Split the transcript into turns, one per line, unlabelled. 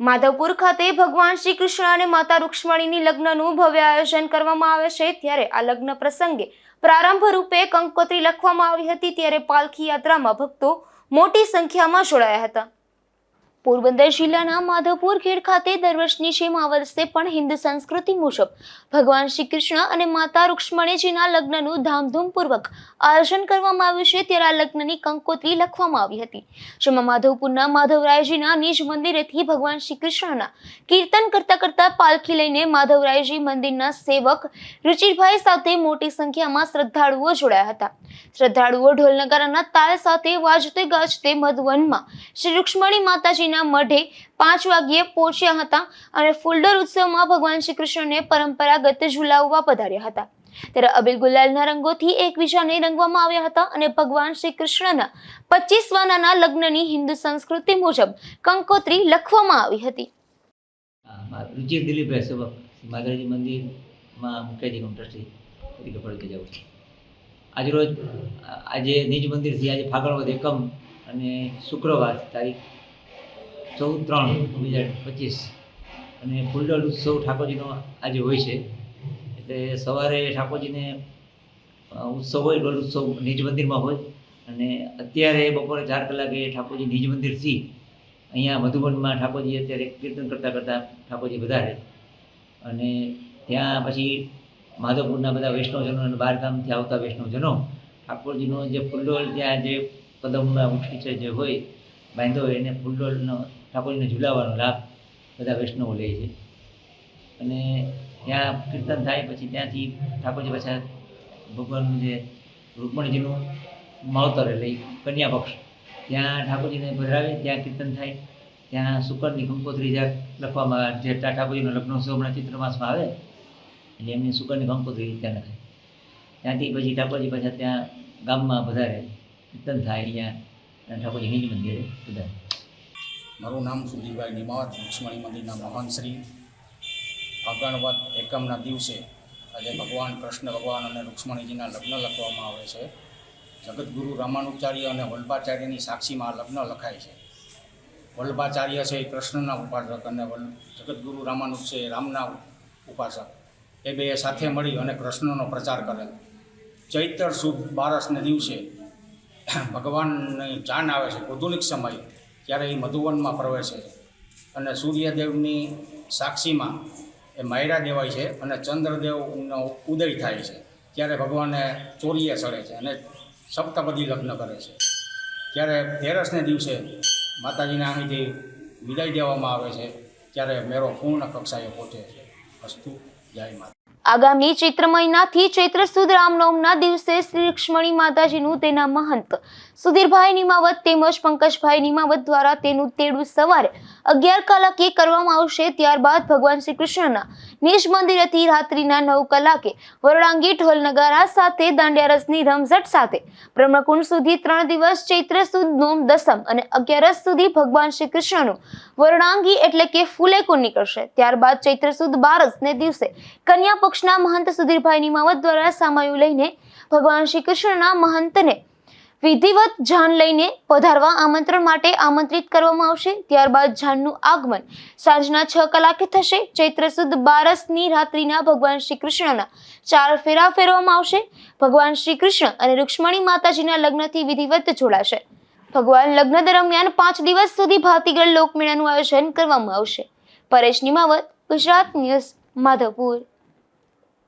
માધવપુર ખાતે ભગવાન શ્રી કૃષ્ણ અને માતા રૂક્ષ્મણીની લગ્નનું ભવ્ય આયોજન કરવામાં આવે છે. ત્યારે આ લગ્ન પ્રસંગે પ્રારંભ રૂપે કંકોત્રી લખવામાં આવી હતી. ત્યારે પાલખી યાત્રામાં ભક્તો મોટી સંખ્યામાં જોડાયા હતા. પોરબંદર જિલ્લાના માધવપુર ખેડ ખાતે દર વર્ષની જેમ આ વર્ષે પણ હિન્દુ સંસ્કૃતિ મુજબ ભગવાન શ્રી કૃષ્ણ અને માતા રૂક્ષ્મણીજીના લગ્નનું ધામધૂમપૂર્વક આયોજન કરવામાં આવ્યું છે. ત્યારે આ લગ્નની કંકોત્રી લખવામાં આવી હતી. જેમાં માધવપુરના માધવરાયજીના નિજ મંદિરેથી ભગવાન શ્રી કૃષ્ણના કીર્તન કરતા કરતા પાલખી લઈને માધવરાયજી મંદિરના સેવક રુચિરભાઈ સાથે મોટી સંખ્યામાં શ્રદ્ધાળુઓ જોડાયા હતા. શ્રદ્ધાળુઓ ઢોલનગારાના તાલ સાથે વાજતે ગાજતે મધુવનમાં શ્રી રૂક્ષ્મણી માતાજીના મઢે પાંચ વાગ્યે પહોંચ્યા હતા અને ફુલડર ઉત્સવમાં ભગવાન શ્રી કૃષ્ણને પરંપરાગત ઝુલાવવા પધાર્યા હતા. ત્યારે અબિલ ગુલાલના રંગોથી એકબીજાને રંગવામાં આવ્યા હતા અને ભગવાન શ્રી કૃષ્ણના પચીસ વાનાના લગ્નની હિન્દુ સંસ્કૃતિ મુજબ કંકોત્રી લખવામાં આવી હતી.
રુચિર દિલીપ રહેશે માધવજી મંદિરમાં મુખ્યજી ટ્રસ્ટી તરીકે ફરજ જાઉં આજરોજ આજે નિજ મંદિરથી આજે ફાગણ ફાગણવદ એકમ અને શુક્રવાર તારીખ ચૌદ, ત્રણ, બે હજાર પચીસ. અને ફૂલડોલ ઉત્સવ ઠાકોરજીનો આજે હોય છે. એટલે સવારે ઠાકોરજીને ઉત્સવ હોય ડોલ ઉત્સવ નિજ મંદિરમાં હોય. અને અત્યારે બપોરે ચાર કલાકે ઠાકોરજી નિજ મંદિરથી અહીંયા મધુબનમાં ઠાકોરજી અત્યારે કીર્તન કરતાં કરતાં ઠાકોરજી વધારે. અને ત્યાં પછી માધવપુરના બધા વૈષ્ણવજનો અને બહારગામથી આવતા વૈષ્ણવજનો ઠાકોરજીનો જે ફૂલડોલ ત્યાં જે કદમમાં ઉઠી છે જે હોય બાંધો હોય, એને ફૂલડોલનો ઠાકોરજીને ઝુલાવવાનો લાભ બધા વૈષ્ણવો લે છે. અને ત્યાં કીર્તન થાય પછી ત્યાંથી ઠાકોરજી પાછા ભગવાનનું જે રૂકમણીજીનું માવતર એટલે કન્યા પક્ષ. ત્યાં ઠાકોરજીને ભરાવે ત્યાં કીર્તન થાય ત્યાં શુકરની કંકોત્રી જ્યાં લખવામાં આવે, જે ઠાકોરજીનો હમણાં ચિત્રમાસમાં આવે એટલે એમની શુકરની કંકોત્રી ત્યાં લખાય. ત્યાંથી પછી ઠાકોરજી પાછા ત્યાં ગામમાં વધારે કીર્તન થાય અહીંયા ઠાકોરજી નિજ મંદિરે વધારે
મારું નામ સુધીરભાઈ નિમાવત, લક્ષ્મણી મંદિરના મહંત શ્રી. ફાગણવત એકમના દિવસે આજે ભગવાન, કૃષ્ણ ભગવાન અને રુક્ષ્મણીજીના લગ્ન લખવામાં આવે છે. જગતગુરુ રામાનુચાર્ય અને વલ્ભાચાર્યની સાક્ષીમાં લગ્ન લખાય છે. વલ્ભાચાર્ય છે એ કૃષ્ણના ઉપાસક અને જગતગુરુ રામાનુજ છે રામના ઉપાસક. એ બે સાથે મળી અને કૃષ્ણનો પ્રચાર કરે. ચૈત્ર સુદ બારસને દિવસે ભગવાનની જાન આવે છે. આધુનિક સમય ત્યારે એ મધુવનમાં પ્રવેશે છે. અને સૂર્યદેવની સાક્ષીમાં એ માયરા દેવાય છે અને ચંદ્રદેવનો ઉદય થાય છે. ત્યારે ભગવાને ચોરીએ સરે છે અને સપ્તપદી લગ્ન કરે છે. ત્યારે તેરસને દિવસે માતાજીને અહીંથી વિદાય દેવામાં આવે છે. ત્યારે મેરો પૂર્ણ કક્ષાએ પહોંચે છે. અસ્તુ, જય માતા.
આગામી ચૈત્ર મહિનાથી ચૈત્ર સુદ રામનવમના દિવસે શ્રી લક્ષ્મણી માતાજીનું તેના મહંત સુધીરભાઈ નિમાવત તેમજ પંકજભાઈ નિમાવત દ્વારા તેનું તેડું સવારે અગિયાર કલાકે કરવામાં આવશે. ત્યારબાદ ભગવાન શ્રી કૃષ્ણના નિજ મંદિરેથી રાત્રિના નવ કલાકે વરણાંગી ઢોલ નગારા સાથે, દાંડિયારસની રમઝટ સાથે, બ્રહ્મકુંડ સુધી ત્રણ દિવસ, ચૈત્ર સુદ, નોમ, દસમ અને અગિયારસ સુધી ભગવાન શ્રી કૃષ્ણનું વરણાંગી એટલે કે ફૂલેકુંડ નીકળશે. ત્યારબાદ ચૈત્ર સુદ, બારસને દિવસે કન્યા પક્ષના મહંત સુધીરભાઈ નિમાવત દ્વારા સામાયું લઈને ભગવાન શ્રી કૃષ્ણના મહંતને વિધિવત જાન લઈને પધારવા આમંત્રણ માટે આમંત્રિત કરવામાં આવશે. ત્યારબાદ જાનનું આગમન સાંજના છ કલાકે થશે. ચૈત્ર સુદ બારસની રાત્રિના ભગવાન શ્રી કૃષ્ણના ચાર ફેરા ફેરવામાં આવશે. ભગવાન શ્રી કૃષ્ણ અને રૂક્ષ્મણી માતાજીના લગ્નથી વિધિવત જોડાશે. ભગવાન લગ્ન દરમિયાન પાંચ દિવસ સુધી ભાતીગળ લોકમેળાનું આયોજન કરવામાં આવશે. પરેશ નિમાવત, ગુજરાત ન્યૂઝ, માધવપુર.